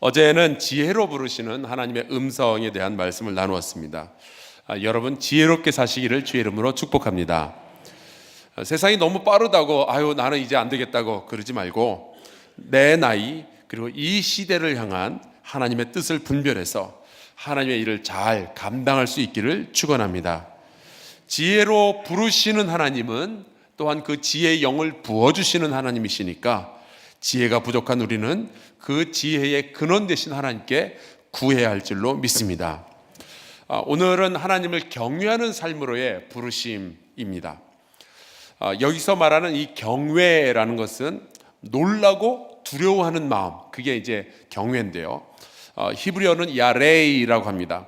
어제는 지혜로 부르시는 하나님의 음성에 대한 말씀을 나누었습니다. 아, 여러분 지혜롭게 사시기를 주의 이름으로 축복합니다. 아, 세상이 너무 빠르다고 아유 나는 이제 안 되겠다고 그러지 말고 내 나이 그리고 이 시대를 향한 하나님의 뜻을 분별해서 하나님의 일을 잘 감당할 수 있기를 축원합니다. 지혜로 부르시는 하나님은 또한 그 지혜의 영을 부어 주시는 하나님이시니까 지혜가 부족한 우리는 그 지혜의 근원 되신 하나님께 구해야 할 줄로 믿습니다. 아, 오늘은 하나님을 경외하는 삶으로의 부르심입니다. 아, 여기서 말하는 이 경외라는 것은 놀라고 두려워하는 마음, 그게 이제 경외인데요. 어, 히브리어는 야레이라고 합니다.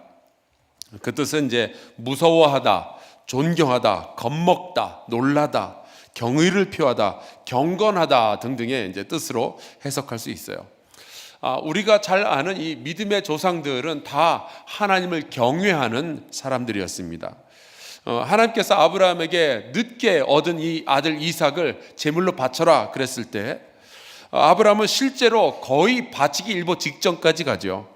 그 뜻은 이제 무서워하다, 존경하다, 겁먹다, 놀라다, 경의를 표하다, 경건하다 등등의 이제 뜻으로 해석할 수 있어요. 아, 우리가 잘 아는 이 믿음의 조상들은 다 하나님을 경외하는 사람들이었습니다. 어, 하나님께서 아브라함에게 늦게 얻은 이 아들 이삭을 제물로 바쳐라 그랬을 때 어, 아브라함은 실제로 거의 바치기 일보 직전까지 가죠.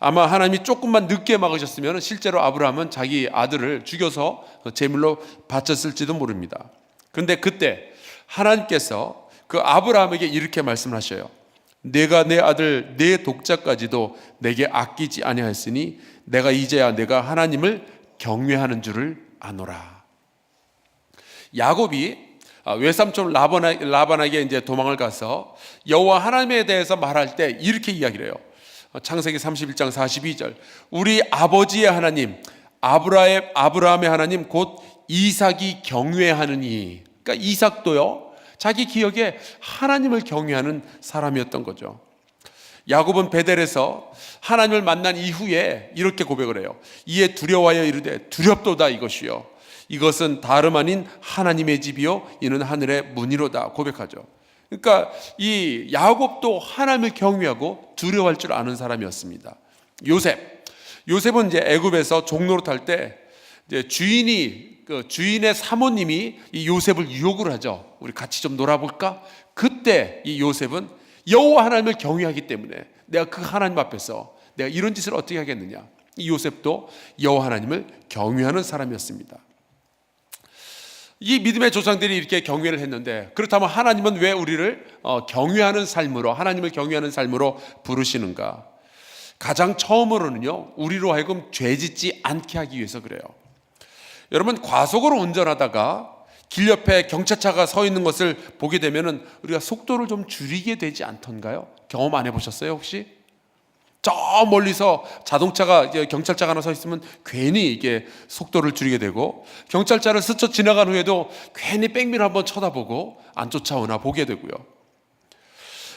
아마 하나님이 조금만 늦게 막으셨으면 실제로 아브라함은 자기 아들을 죽여서 제물로 바쳤을지도 모릅니다. 그런데 그때 하나님께서 그 아브라함에게 이렇게 말씀하셔요. 내가 내 아들 내 독자까지도 내게 아끼지 아니하였으니 내가 이제야 내가 하나님을 경외하는 줄을 아노라. 야곱이 아, 외삼촌 라반에, 라반에게 이제 도망을 가서 여호와 하나님에 대해서 말할 때 이렇게 이야기를 해요. 창세기 31장 42절. 우리 아버지의 하나님 아브라함의 하나님 곧 이삭이 경외하느니. 그러니까 이삭도요. 자기 기억에 하나님을 경외하는 사람이었던 거죠. 야곱은 베델에서 하나님을 만난 이후에 이렇게 고백을 해요. 이에 두려워하여 이르되 두렵도다 이것이요. 이것은 다름 아닌 하나님의 집이요 이는 하늘의 문이로다 고백하죠. 그러니까 이 야곱도 하나님을 경외하고 두려워할 줄 아는 사람이었습니다. 요셉. 요셉은 이제 애굽에서 종로로 탈 때 주인이 그 주인의 사모님이 이 요셉을 유혹을 하죠. 우리 같이 좀 놀아볼까? 그때 이 요셉은 여호와 하나님을 경외하기 때문에 내가 그 하나님 앞에서 내가 이런 짓을 어떻게 하겠느냐? 이 요셉도 여호와 하나님을 경외하는 사람이었습니다. 이 믿음의 조상들이 이렇게 경외를 했는데 그렇다면 하나님은 왜 우리를 어, 경외하는 삶으로 하나님을 경외하는 삶으로 부르시는가? 가장 처음으로는요 우리로 하여금 죄짓지 않게 하기 위해서 그래요. 여러분 과속으로 운전하다가 길 옆에 경찰차가 서 있는 것을 보게 되면은 우리가 속도를 좀 줄이게 되지 않던가요? 경험 안 해보셨어요 혹시? 저 멀리서 자동차가 경찰차가 하나 서 있으면 괜히 이게 속도를 줄이게 되고 경찰차를 스쳐 지나간 후에도 괜히 백미를 한번 쳐다보고 안 쫓아오나 보게 되고요.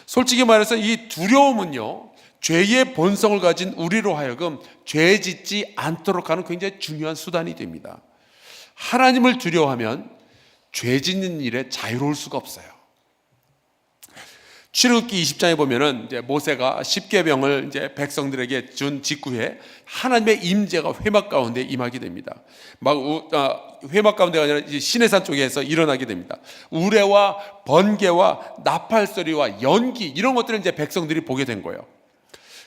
솔직히 말해서 이 두려움은요. 죄의 본성을 가진 우리로 하여금 죄 짓지 않도록 하는 굉장히 중요한 수단이 됩니다. 하나님을 두려워하면 죄 짓는 일에 자유로울 수가 없어요. 출애굽기 20장에 보면은 이제 모세가 십계명을 이제 백성들에게 준 직후에 하나님의 임재가 회막 가운데 임하게 됩니다. 막 우, 아, 회막 가운데가 아니라 시내산 쪽에서 일어나게 됩니다. 우레와 번개와 나팔 소리와 연기 이런 것들을 이제 백성들이 보게 된 거예요.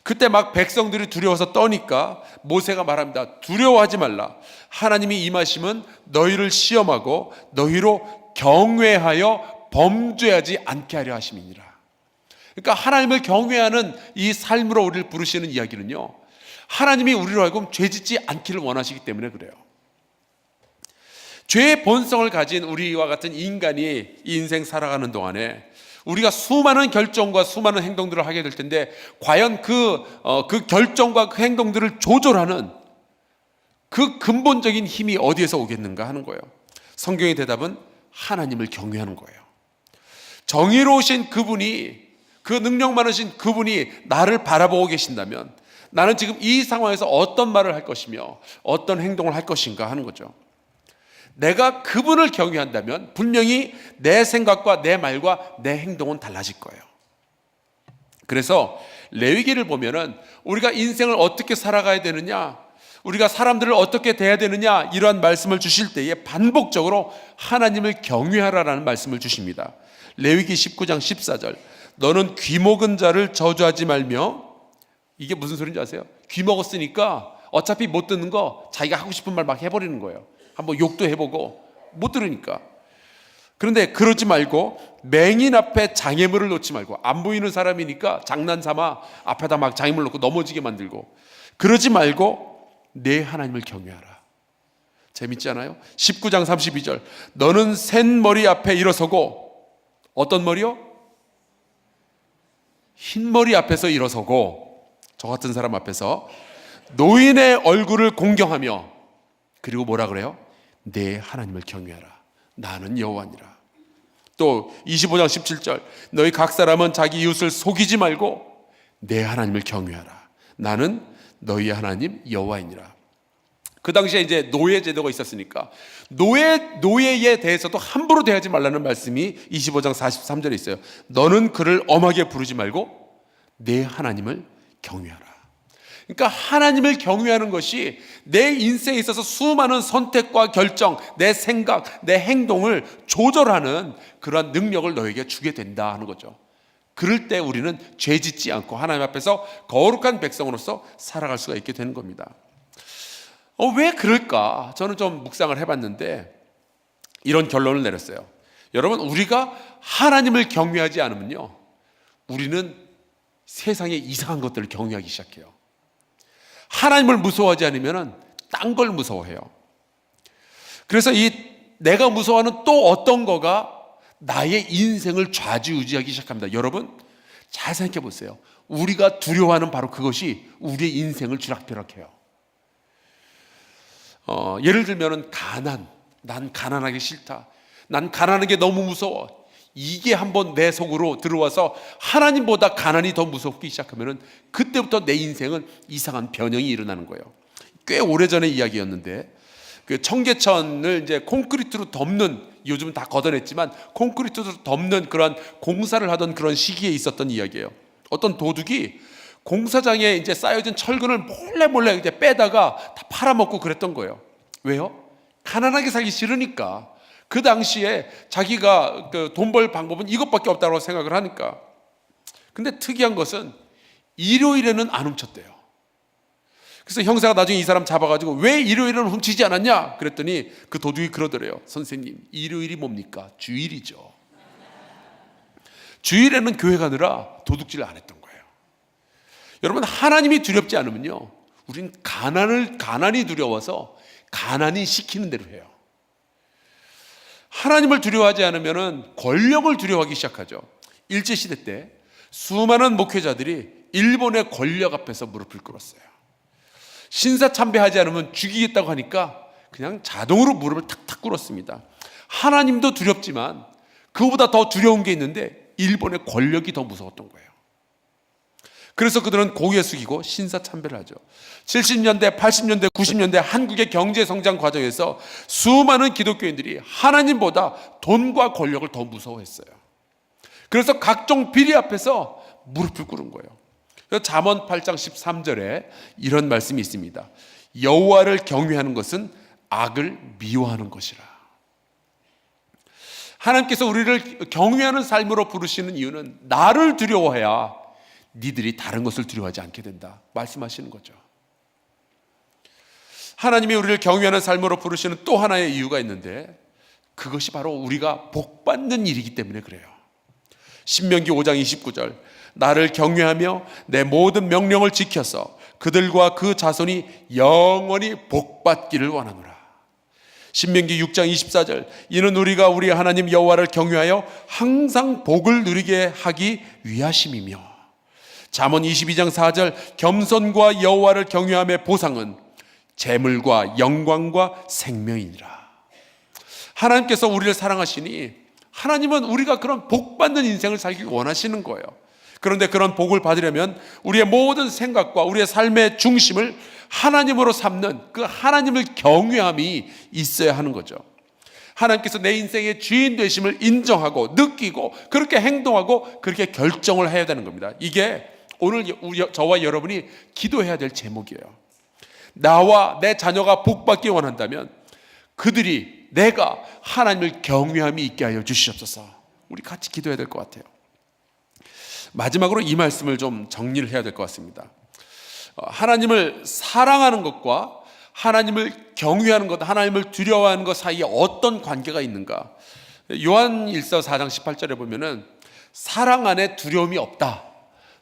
그때 막 백성들이 두려워서 떠니까 모세가 말합니다. 두려워하지 말라. 하나님이 임하심은 너희를 시험하고 너희로 경외하여 범죄하지 않게 하려 하심이니라. 그러니까 하나님을 경외하는 이 삶으로 우리를 부르시는 이야기는요. 하나님이 우리로 하여금 죄짓지 않기를 원하시기 때문에 그래요. 죄의 본성을 가진 우리와 같은 인간이 인생 살아가는 동안에 우리가 수많은 결정과 수많은 행동들을 하게 될 텐데 과연 그, 어, 그 결정과 그 행동들을 조절하는 그 근본적인 힘이 어디에서 오겠는가 하는 거예요. 성경의 대답은 하나님을 경외하는 거예요. 정의로우신 그분이 그 능력 많으신 그분이 나를 바라보고 계신다면 나는 지금 이 상황에서 어떤 말을 할 것이며 어떤 행동을 할 것인가 하는 거죠. 내가 그분을 경외한다면 분명히 내 생각과 내 말과 내 행동은 달라질 거예요. 그래서 레위기를 보면은 우리가 인생을 어떻게 살아가야 되느냐, 우리가 사람들을 어떻게 대해야 되느냐 이러한 말씀을 주실 때에 반복적으로 하나님을 경외하라라는 말씀을 주십니다. 레위기 19장 14절. 너는 귀 먹은 자를 저주하지 말며 이게 무슨 소리인지 아세요? 귀 먹었으니까 어차피 못 듣는 거 자기가 하고 싶은 말 막 해버리는 거예요. 한번 욕도 해보고 못 들으니까. 그런데 그러지 말고 맹인 앞에 장애물을 놓지 말고 안 보이는 사람이니까 장난 삼아 앞에다 막 장애물 놓고 넘어지게 만들고 그러지 말고 내 하나님을 경외하라. 재밌지 않아요? 19장 32절 너는 센 머리 앞에 일어서고 어떤 머리요? 흰 머리 앞에서 일어서고 저 같은 사람 앞에서 노인의 얼굴을 공경하며 그리고 뭐라 그래요? 내 하나님을 경외하라. 나는 여호와니라. 또 25장 17절 너희 각 사람은 자기 이웃을 속이지 말고 내 하나님을 경외하라. 나는 너희 하나님 여호와이니라. 그 당시에 이제 노예 제도가 있었으니까 노예 노예에 대해서도 함부로 대하지 말라는 말씀이 25장 43절에 있어요. 너는 그를 엄하게 부르지 말고 내 하나님을 경외하라. 그러니까 하나님을 경외하는 것이 내 인생에 있어서 수많은 선택과 결정, 내 생각, 내 행동을 조절하는 그러한 능력을 너에게 주게 된다 하는 거죠. 그럴 때 우리는 죄 짓지 않고 하나님 앞에서 거룩한 백성으로서 살아갈 수가 있게 되는 겁니다. 어, 왜 그럴까? 저는 좀 묵상을 해봤는데 이런 결론을 내렸어요. 여러분, 우리가 하나님을 경외하지 않으면요. 우리는 세상의 이상한 것들을 경외하기 시작해요. 하나님을 무서워하지 않으면 딴걸 무서워해요. 그래서 이 내가 무서워하는 또 어떤 거가 나의 인생을 좌지우지하기 시작합니다. 여러분, 잘 생각해 보세요. 우리가 두려워하는 바로 그것이 우리의 인생을 쥐락펴락해요. 어, 예를 들면은 가난. 난 가난하기 싫다. 난 가난한 게 너무 무서워. 이게 한번 내 속으로 들어와서 하나님보다 가난이 더 무섭기 시작하면은 그때부터 내 인생은 이상한 변형이 일어나는 거예요. 꽤 오래전의 이야기였는데 그 청계천을 이제 콘크리트로 덮는 요즘 은 다 걷어냈지만 콘크리트로 덮는 그런 공사를 하던 그런 시기에 있었던 이야기예요. 어떤 도둑이 공사장에 이제 쌓여진 철근을 몰래 몰래 이제 빼다가 다 팔아먹고 그랬던 거예요. 왜요? 가난하게 살기 싫으니까. 그 당시에 자기가 그 돈 벌 방법은 이것밖에 없다고 생각을 하니까. 근데 특이한 것은 일요일에는 안 훔쳤대요. 그래서 형사가 나중에 이 사람 잡아가지고 왜 일요일은 훔치지 않았냐? 그랬더니 그 도둑이 그러더래요. 선생님, 일요일이 뭡니까? 주일이죠. 주일에는 교회 가느라 도둑질을 안 했던 거예요. 여러분, 하나님이 두렵지 않으면요. 우린 가난을, 가난이 두려워서 가난이 시키는 대로 해요. 하나님을 두려워하지 않으면 권력을 두려워하기 시작하죠. 일제 시대 때 수많은 목회자들이 일본의 권력 앞에서 무릎을 꿇었어요. 신사 참배하지 않으면 죽이겠다고 하니까 그냥 자동으로 무릎을 탁탁 꿇었습니다. 하나님도 두렵지만 그보다 더 두려운 게 있는데 일본의 권력이 더 무서웠던 거예요. 그래서 그들은 고개 숙이고 신사참배를 하죠. 70년대, 80년대, 90년대 한국의 경제 성장 과정에서 수많은 기독교인들이 하나님보다 돈과 권력을 더 무서워했어요. 그래서 각종 비리 앞에서 무릎을 꿇은 거예요. 잠언 8장 13절에 이런 말씀이 있습니다. 여호와를 경외하는 것은 악을 미워하는 것이라. 하나님께서 우리를 경외하는 삶으로 부르시는 이유는 나를 두려워해야 니들이 다른 것을 두려워하지 않게 된다. 말씀하시는 거죠. 하나님이 우리를 경외하는 삶으로 부르시는 또 하나의 이유가 있는데 그것이 바로 우리가 복 받는 일이기 때문에 그래요. 신명기 5장 29절 나를 경외하며 내 모든 명령을 지켜서 그들과 그 자손이 영원히 복 받기를 원하노라. 신명기 6장 24절 이는 우리가 우리 하나님 여호와를 경외하여 항상 복을 누리게 하기 위하심이며 잠언 22장 4절 겸손과 여호와를 경외함의 보상은 재물과 영광과 생명이니라. 하나님께서 우리를 사랑하시니 하나님은 우리가 그런 복 받는 인생을 살기 원하시는 거예요. 그런데 그런 복을 받으려면 우리의 모든 생각과 우리의 삶의 중심을 하나님으로 삼는 그 하나님을 경외함이 있어야 하는 거죠. 하나님께서 내 인생의 주인 되심을 인정하고 느끼고 그렇게 행동하고 그렇게 결정을 해야 되는 겁니다. 이게 오늘 저와 여러분이 기도해야 될 제목이에요. 나와 내 자녀가 복받기 원한다면 그들이 내가 하나님을 경외함이 있게 하여 주시옵소서. 우리 같이 기도해야 될 것 같아요. 마지막으로 이 말씀을 좀 정리를 해야 될 것 같습니다. 어, 하나님을 사랑하는 것과 하나님을 경외하는 것, 하나님을 두려워하는 것 사이에 어떤 관계가 있는가? 요한 1서 4장 18절에 보면은 사랑 안에 두려움이 없다.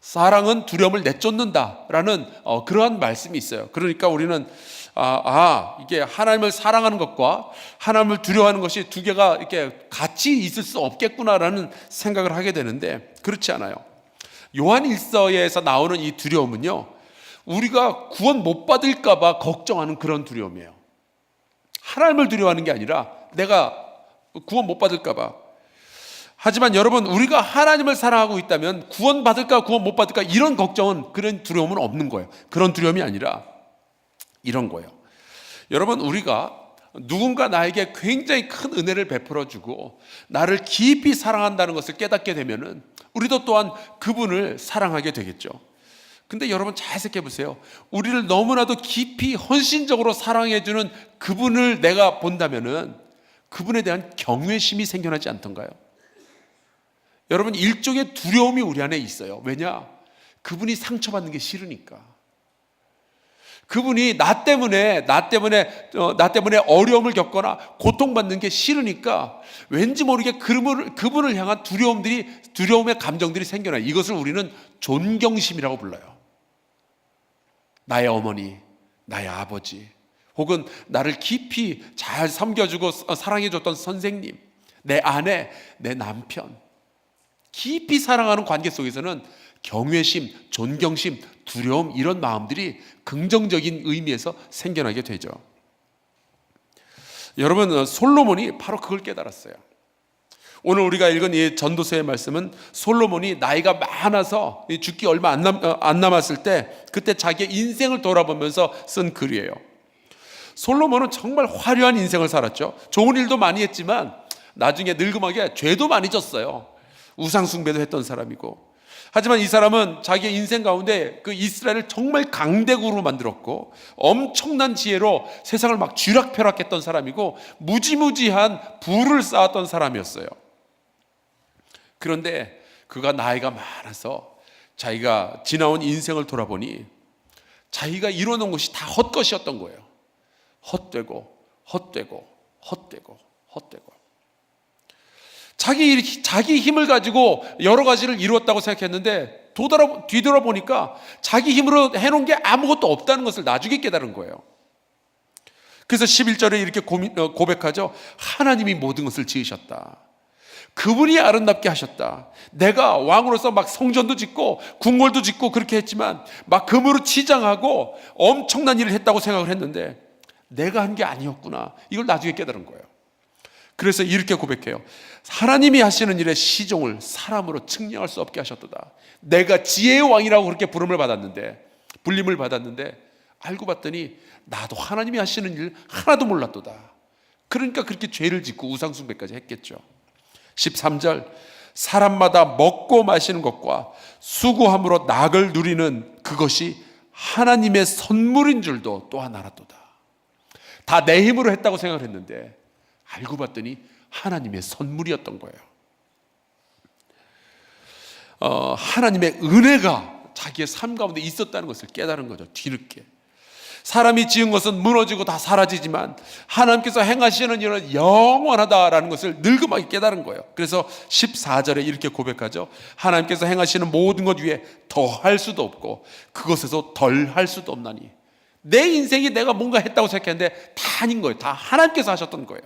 사랑은 두려움을 내쫓는다라는 어, 그러한 말씀이 있어요. 그러니까 우리는 아, 아, 이게 하나님을 사랑하는 것과 하나님을 두려워하는 것이 두 개가 이렇게 같이 있을 수 없겠구나라는 생각을 하게 되는데 그렇지 않아요. 요한 일서에서 나오는 이 두려움은요, 우리가 구원 못 받을까 봐 걱정하는 그런 두려움이에요. 하나님을 두려워하는 게 아니라 내가 구원 못 받을까 봐. 하지만 여러분, 우리가 하나님을 사랑하고 있다면 구원 받을까, 구원 못 받을까, 이런 걱정은 그런 두려움은 없는 거예요. 그런 두려움이 아니라 이런 거예요. 여러분, 우리가 누군가 나에게 굉장히 큰 은혜를 베풀어 주고 나를 깊이 사랑한다는 것을 깨닫게 되면은 우리도 또한 그분을 사랑하게 되겠죠. 근데 여러분 잘 생각해 보세요. 우리를 너무나도 깊이 헌신적으로 사랑해 주는 그분을 내가 본다면은 그분에 대한 경외심이 생겨나지 않던가요? 여러분 일종의 두려움이 우리 안에 있어요. 왜냐? 그분이 상처받는 게 싫으니까. 그분이 나 때문에 나 때문에 어, 나 때문에 어려움을 겪거나 고통받는 게 싫으니까 왠지 모르게 그분을 그분을 향한 두려움들이 두려움의 감정들이 생겨나요. 이것을 우리는 존경심이라고 불러요. 나의 어머니, 나의 아버지, 혹은 나를 깊이 잘 섬겨주고 사랑해줬던 선생님, 내 아내, 내 남편, 깊이 사랑하는 관계 속에서는 경외심, 존경심, 두려움 이런 마음들이 긍정적인 의미에서 생겨나게 되죠. 여러분 솔로몬이 바로 그걸 깨달았어요. 오늘 우리가 읽은 이 전도서의 말씀은 솔로몬이 나이가 많아서 죽기 얼마 안, 남, 어, 안 남았을 때 그때 자기의 인생을 돌아보면서 쓴 글이에요. 솔로몬은 정말 화려한 인생을 살았죠. 좋은 일도 많이 했지만 나중에 늙음하게 죄도 많이 졌어요. 우상숭배도 했던 사람이고. 하지만 이 사람은 자기의 인생 가운데 그 이스라엘을 정말 강대국으로 만들었고 엄청난 지혜로 세상을 막 쥐락펴락했던 사람이고 무지무지한 부를 쌓았던 사람이었어요. 그런데 그가 나이가 많아서 자기가 지나온 인생을 돌아보니 자기가 이뤄놓은 것이 다 헛것이었던 거예요. 헛되고 헛되고 헛되고 헛되고 자기 자기 힘을 가지고 여러 가지를 이루었다고 생각했는데 도돌아 뒤돌아 보니까 자기 힘으로 해놓은 게 아무것도 없다는 것을 나중에 깨달은 거예요. 그래서 11절에 이렇게 어, 고백하죠. 하나님이 모든 것을 지으셨다. 그분이 아름답게 하셨다. 내가 왕으로서 막 성전도 짓고 궁궐도 짓고 그렇게 했지만 막 금으로 치장하고 엄청난 일을 했다고 생각을 했는데 내가 한 게 아니었구나. 이걸 나중에 깨달은 거예요. 그래서 이렇게 고백해요. 하나님이 하시는 일에 시종을 사람으로 측량할 수 없게 하셨도다. 내가 지혜의 왕이라고 그렇게 부름을 받았는데, 불림을 받았는데, 알고 봤더니 나도 하나님이 하시는 일 하나도 몰랐도다. 그러니까 그렇게 죄를 짓고 우상숭배까지 했겠죠. 13절, 사람마다 먹고 마시는 것과 수고함으로 낙을 누리는 그것이 하나님의 선물인 줄도 또한 알았도다. 다 내 힘으로 했다고 생각을 했는데, 알고 봤더니 하나님의 선물이었던 거예요. 어, 하나님의 은혜가 자기의 삶 가운데 있었다는 것을 깨달은 거죠. 뒤늦게. 사람이 지은 것은 무너지고 다 사라지지만 하나님께서 행하시는 일은 영원하다라는 것을 늙음하게 깨달은 거예요. 그래서 14절에 이렇게 고백하죠. 하나님께서 행하시는 모든 것 위에 더할 수도 없고 그것에서 덜 할 수도 없나니 내 인생이 내가 뭔가 했다고 생각했는데 다 아닌 거예요. 다 하나님께서 하셨던 거예요.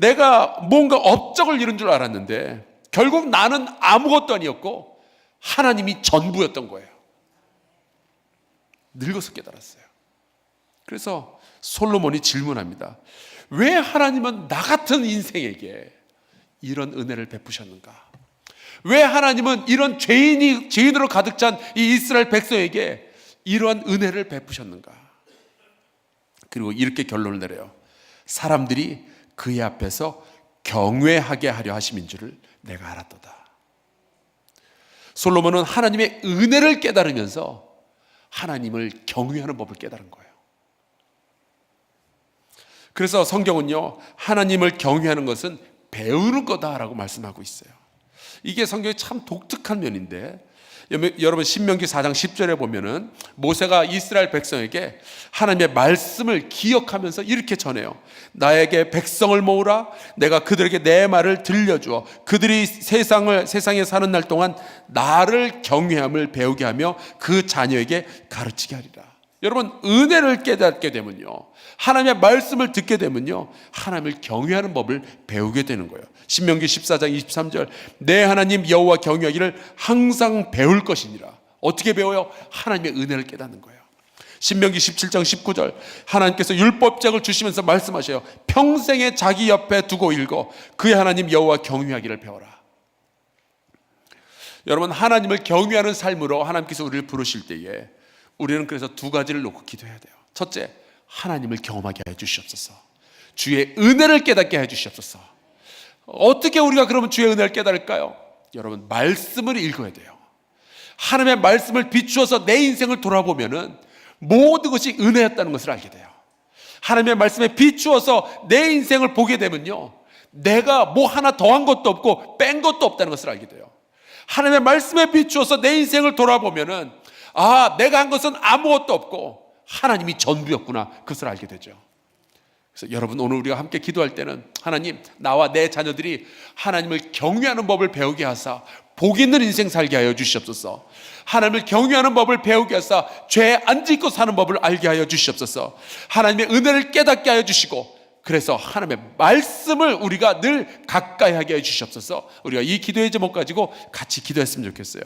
내가 뭔가 업적을 이룬 줄 알았는데 결국 나는 아무것도 아니었고 하나님이 전부였던 거예요. 늙어서 깨달았어요. 그래서 솔로몬이 질문합니다. 왜 하나님은 나 같은 인생에게 이런 은혜를 베푸셨는가? 왜 하나님은 이런 죄인이 죄인으로 가득 찬 이 이스라엘 백성에게 이러한 은혜를 베푸셨는가? 그리고 이렇게 결론을 내려요. 사람들이 그의 앞에서 경외하게 하려 하심인 줄을 내가 알았도다. 솔로몬은 하나님의 은혜를 깨달으면서 하나님을 경외하는 법을 깨달은 거예요. 그래서 성경은요, 하나님을 경외하는 것은 배우는 거다라고 말씀하고 있어요. 이게 성경의 참 독특한 면인데, 여러분 신명기 4장 10절에 보면은 모세가 이스라엘 백성에게 하나님의 말씀을 기억하면서 이렇게 전해요. 나에게 백성을 모으라. 내가 그들에게 내 말을 들려주어 그들이 세상을 세상에 사는 날 동안 나를 경외함을 배우게 하며 그 자녀에게 가르치게 하리라. 여러분 은혜를 깨닫게 되면요. 하나님의 말씀을 듣게 되면요. 하나님을 경외하는 법을 배우게 되는 거예요. 신명기 14장 23절 내 하나님 여호와 경외하기를 항상 배울 것이니라. 어떻게 배워요? 하나님의 은혜를 깨닫는 거예요. 신명기 17장 19절 하나님께서 율법책을 주시면서 말씀하셔요. 평생에 자기 옆에 두고 읽어 그의 하나님 여호와 경외하기를 배워라. 여러분 하나님을 경외하는 삶으로 하나님께서 우리를 부르실 때에 우리는 그래서 두 가지를 놓고 기도해야 돼요. 첫째, 하나님을 경험하게 해 주시옵소서. 주의 은혜를 깨닫게 해 주시옵소서. 어떻게 우리가 그러면 주의 은혜를 깨달을까요? 여러분 말씀을 읽어야 돼요. 하나님의 말씀을 비추어서 내 인생을 돌아보면은 모든 것이 은혜였다는 것을 알게 돼요. 하나님의 말씀에 비추어서 내 인생을 보게 되면요. 내가 뭐 하나 더 한 것도 없고 뺀 것도 없다는 것을 알게 돼요. 하나님의 말씀에 비추어서 내 인생을 돌아보면은 아, 내가 한 것은 아무것도 없고 하나님이 전부였구나. 그것을 알게 되죠. 그래서 여러분 오늘 우리가 함께 기도할 때는 하나님 나와 내 자녀들이 하나님을 경외하는 법을 배우게 하사 복 있는 인생 살게 하여 주시옵소서. 하나님을 경외하는 법을 배우게 하사 죄 안 짓고 사는 법을 알게 하여 주시옵소서. 하나님의 은혜를 깨닫게 하여 주시고 그래서 하나님의 말씀을 우리가 늘 가까이 하게 해 주시옵소서. 우리가 이 기도의 제목 가지고 같이 기도했으면 좋겠어요.